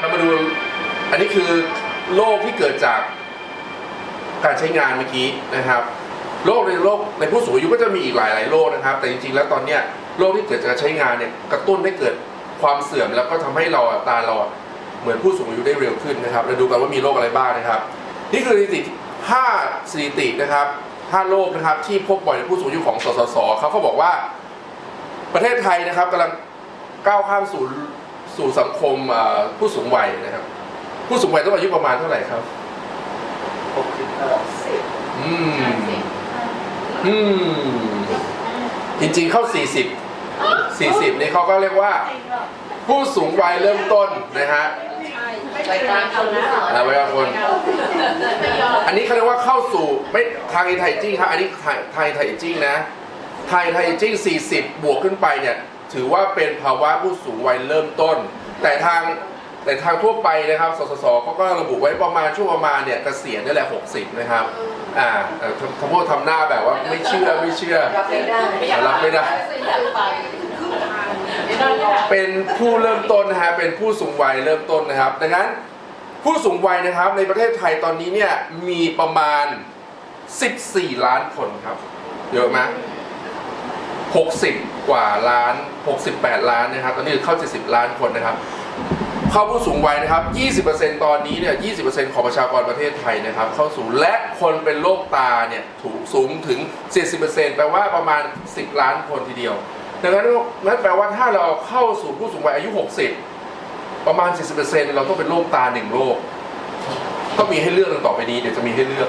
เรามาดู อันนี้คือโรคที่เกิดจากการใช้งานเมื่อกี้นะครับโรคในโรคในผู้สูงอายุก็จะมีอีกหลายหลายๆโรคนะครับ แต่จริงๆแล้วตอนเนี้ยโรคที่เกิดจากการใช้งานเนี่ยกระตุ้นให้เกิดความเสื่อมแล้วก็ทำให้เราตาเราเหมือนผู้สูงอายุได้เร็วขึ้นนะครับเราดูกันว่ามีโรคอะไรบ้างนะครับ นี่คือสถิติ5สถิตินะครับ5โรคนะครับที่พบบ่อยในผู้สูงอายุของสสสเขาเขาบอกว่า ประเทศไทยนะครับกำลังก้าวข้ามสู่ สู่สังคมเอ่อผู้สูงวัยนะครับ ผู้สูงวัยต้องอายุประมาณเท่าไหร่ครับหกสิบห้าอืมอืมจริงๆเข้า40 40นี่เขาก็เรียกว่า ผู้สูงวัยเริ่มต้นนะฮะรายการคนนะอ่าวัยกลางคน อันนี้เขาเรียกว่าเข้าสู่ไม่ทางไทยจิ้งครับ อันนี้ไทยไทยไทยจิ้งนะ ไทยไทยจิ้ง40 บวกขึ้นไปเนี่ย ถือว่าเป็นภาวะผู้สูงวัยเริ่มต้น แต่ทางแต่ทางทั่วไปนะครับ สสสเขาก็ระบุไว้ประมาณช่วงประมาณเนี่ยเกษียณนี่แหละ 60 นะครับ อ่าเอ่อทำพวกทำหน้าแบบว่าไม่เชื่อไม่เชื่อ รับไม่ได้รับไม่ได้อยากไปครึ่งทางไม่ได้หรอกเป็นผู้เริ่มต้นนะฮะเป็นผู้สูงวัยเริ่มต้นนะครับ ดังนั้นผู้สูงวัยนะครับในประเทศไทยตอนนี้เนี่ยมีประมาณ 14 ล้านคนครับ เยอะไหม 60 กว่าล้าน 68 ล้านนะครับตอนนี้เข้า 70 ล้านคนนะครับ เข้าผู้สูงวัยนะครับ 20%ตอนนี้เนี่ย20%ของประชากรประเทศไทยนะครับ เข้าสู่และคนเป็นโรคตาเนี่ยถูกสูงถึง 70%แปลว่าประมาณ 10 ล้านคนทีเดียว ดังนั้นนั่นแปลว่าถ้าเราเข้าสู่ผู้สูงวัยอายุ 60 ประมาณ 40%เราต้องเป็นโรคตาหนึ่งโรคก็มีให้เลือกต่อไปนี้เดี๋ยวจะมีให้เลือก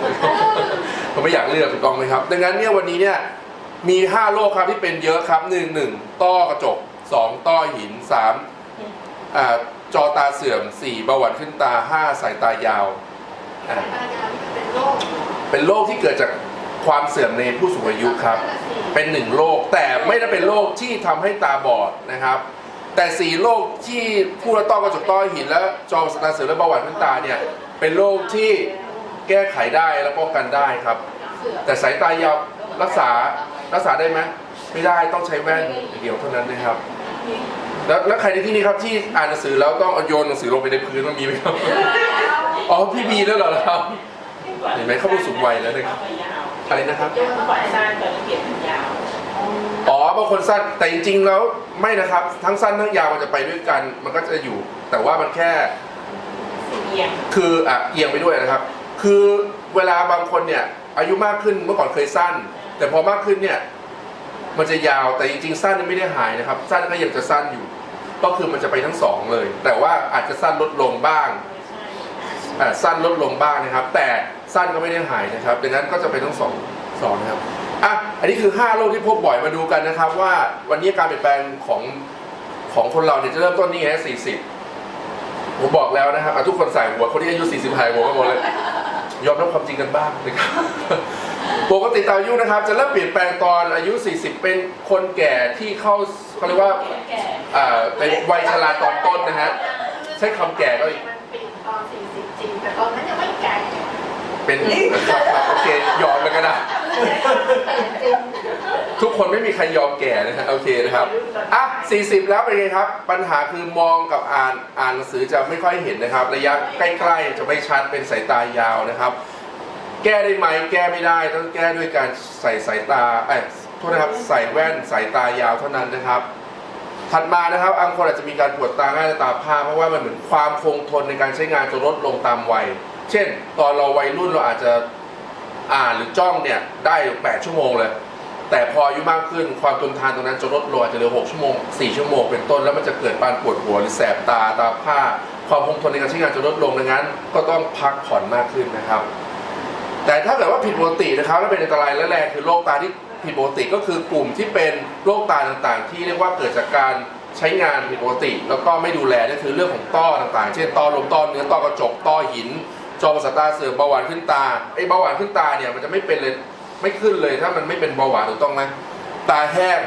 ผมไม่อยากเลือกถูกต้องไหมครับ ดังนั้นเนี่ยวันนี้เนี่ย มี 5 โรคครับที่เป็นเยอะครับ1 1ต้อกระจก 2 ต้อหิน3อ่าจอตาเสื่อม 4 เบาหวานขึ้นตา 5 สายตายาวอ่าเป็นโรคเป็นโรคที่เกิดจากความเสื่อมในผู้สูงอายุครับ เป็นหนึ่งโรคแต่ไม่ได้เป็นโรคที่ทำให้ตาบอดนะครับ แต่สี่โรคที่ผู้ละต้อกระจกต้อหินและจอประสาทตาเสื่อมและเบาหวานขึ้นตาเนี่ยเป็นโรคที่แก้ไขได้และป้องกันได้ครับ แต่สายตายาวรักษา รักษาได้ไหมไม่ได้ต้องใช้แว่นอย่างเดียวเท่านั้นนะครับ แล้วแล้วใครในที่นี้ครับที่อ่านหนังสือแล้วต้องเอาโยนหนังสือลงไปในพื้นมันมีไหมครับอ๋อพี่มีแล้วเหรอครับเห็นไหมเข้าผู้สูงวัยแล้วนะครับอะไรนะครับเมื่อก่อนสั้นตอนนี้เปลี่ยนเป็นยาวอ๋อบางคนสั้นแต่จริงๆแล้วไม่นะครับ ทั้งสั้นทั้งยาวมันจะไปด้วยกัน มันก็จะอยู่ แต่ว่ามันแค่เอียงคืออะเอียงไปด้วยนะครับ คือเวลาบางคนเนี่ยอายุมากขึ้นเมื่อก่อนเคยสั้น แต่พอมากขึ้นเนี่ยมันจะยาวแต่จริงๆ สั้นไม่ได้หายนะครับ สั้นก็ยังจะสั้นอยู่ ก็คือมันจะไปทั้งสองเลย แต่ว่าอาจจะสั้นลดลงบ้างสั้นลดลงบ้างนะครับ แต่สั้นก็ไม่ได้หายนะครับดังนั้นก็จะเป็นทั้งสองสองนะครับอะอันนี้คือ 5 โรคที่พบบ่อยมาดูกันนะครับ ว่าวันนี้การเปลี่ยนแปลงของของคนเราเนี่ยจะเริ่มต้นนี่ไง40ผมบอกแล้วนะครับทุกคนใส่หัวคนที่อายุ40หายหัวกันหมดเลยยอมรับความจริงกันบ้างนะครับ ปกติตามอายุนะครับ จะเริ่มเปลี่ยนแปลงตอนอายุ 40 เป็นคนแก่ที่เข้าเขาเรียกว่าแก่อ่าเป็นวัยชราตอนต้นนะฮะใช้คำแก่ก็มันเป็นตอน40จริงแต่ตอนนั้นยังไม่แก่เป็นครับครับโอเคยอมเลยก็ได้จริงทุกคนไม่มีใครยอมแก่นะฮะโอเคนะครับอะ40 แล้วเป็นไงครับ ปัญหาคือมองกับอ่านอ่านหนังสือจะไม่ค่อยเห็นนะครับ ระยะใกล้ๆจะไม่ชัดเป็นสายตายาวนะครับ แก้ได้ไหมแก้ไม่ได้ต้องแก้ด้วยการใส่สายตาเอ้ยโทษนะครับใส่แว่นสายตายาวเท่านั้นนะครับ ถัดมานะครับบางคนอาจจะมีการปวดตาง่ายและตาผ้าเพราะว่ามันเหมือนความคงทนในการใช้งานจะลดลงตามวัย เช่น ตอนเราวัยรุ่นเราอาจจะอ่านหรือจ้องเนี่ยได้8ชั่วโมงเลย แต่พออายุมากขึ้นความทนทานตรงนั้นจะลดลงอาจจะเหลือ6ชั่วโมง4ชั่วโมงเป็นต้นแล้วมันจะเกิดปานปวดหัวหรือแสบตาตาผ้า ความคงทนในการใช้งานจะลดลงดังนั้น ก็ต้องพักผ่อนมากขึ้นนะครับ แต่ถ้าเกิดว่าผิดปกตินะครับแล้วเป็นอันตรายและแรงคือโรคตาที่ผิดปกติก็คือกลุ่มที่เป็นโรคตาต่างๆ ที่เรียกว่าเกิดจากการใช้งานผิดปกติ แล้วก็ไม่ดูแลนั่นคือเรื่องของต้อต่างๆ เช่นต้อลมต้อเนื้อต้อกระจกต้อหิน จอประสาทตาเสื่อมเบาหวานขึ้นตาไอ้เบาหวานขึ้นตาเนี่ยมันจะไม่เป็นเลยไม่ขึ้นเลยถ้ามันไม่เป็นเบาหวานถูกต้องไหมตาแห้ง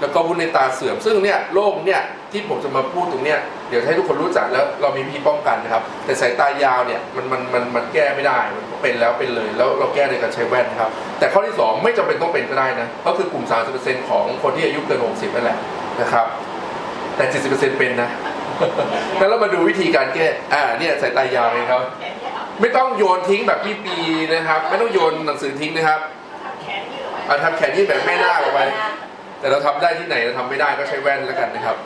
แล้วก็วุ้นในตาเสื่อมซึ่งเนี่ยโรคเนี่ยที่ผมจะมาพูดตรงเนี้ยเดี๋ยวให้ทุกคนรู้จักแล้วเรามีวิธีป้องกันนะครับ แต่สายตายาวเนี่ยมันมันมันมันแก้ไม่ได้มันเป็นแล้วเป็นเลย แล้วเราแก้โดยการใช้แว่นครับ แต่ข้อที่ 2 ไม่จำเป็นต้องเป็นก็ได้นะก็คือกลุ่ม 30%ของคนที่อายุเกิน 60นั่นแหละนะครับ แต่ 70%เป็นนะแล้วเรามาดูวิธีการแก้อ่าเนี่ยสายตายาวเลยครับ ไม่ต้องโยนทิ้งแบบพี่ปีนะครับ ไม่ต้องโยนหนังสือทิ้งนะครับเอาทำแขนยืดแบบแม่หน้าออกไป แต่เราทำได้ที่ไหนเราทำไม่ได้ก็ใช้แว่นแล้วกันนะครับ